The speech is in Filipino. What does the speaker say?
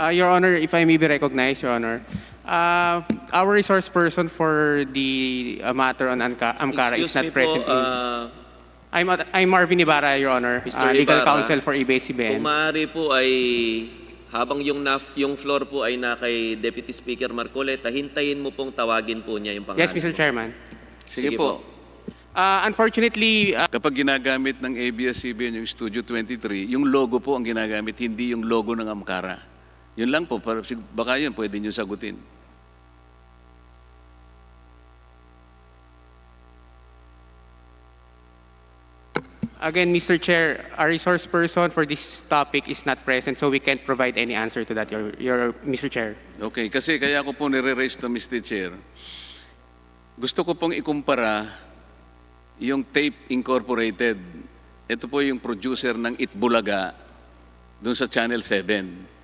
Uh, Your Honor, if I may be recognized, Your Honor, uh, our resource person for the uh, matter on Anca- Amcara is Excuse not me po, present. in- ah, I'm, I'm Marvin Ibarra, Your Honor, Mr. uh, legal Ibarra, counsel for kung ABS-CBN. maaari po ay habang yung naf, yung floor po ay na kay Deputy Speaker Marcoleta, hintayin mo pong tawagin po niya yung pangalan. Yes, Mr. mo. Chairman. Sige, po. Uh, unfortunately, uh, Kapag ginagamit ng ABS-CBN yung Studio 23, yung logo po ang ginagamit, hindi yung logo ng Amkara. Yun lang po, para, baka yun pwede nyo sagutin. again, Mr. Chair, our resource person for this topic is not present, so we can't provide any answer to that, Your, your Mr. Chair. Okay, kasi kaya ko po nire-raise to Mr. Chair. Gusto ko pong ikumpara yung Tape Incorporated. Ito po yung producer ng Itbulaga doon sa Channel 7.